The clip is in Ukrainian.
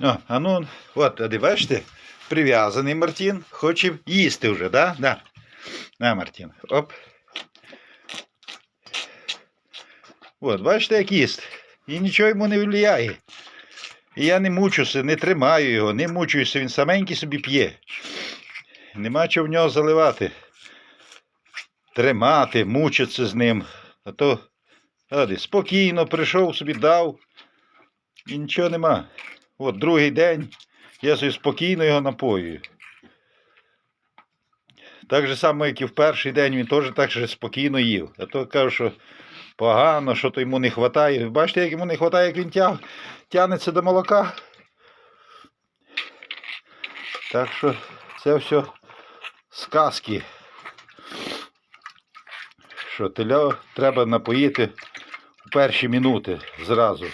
О, а ну, от, а бачите, прив'язаний Мартін, хоче їсти вже, да? Да. На, Мартін. Оп. От, бачите, як їсть. І нічого йому не впливає. І я не мучуся, не тримаю його, не мучуюся, він саменький собі п'є. Нема чого в нього заливати. Тримати, мучитися з ним. А то Ради, спокійно прийшов собі, дав. І нічого нема. От другий день я собі спокійно його напоюю. Так же само, як і в перший день, він теж так же спокійно їв. А то кажу, що погано, що то йому не вистачає. Бачите, як йому не вистачає, як він тяг, тягнеться до молока. Так що це все сказки. Що теля треба напоїти у перші минути зразу.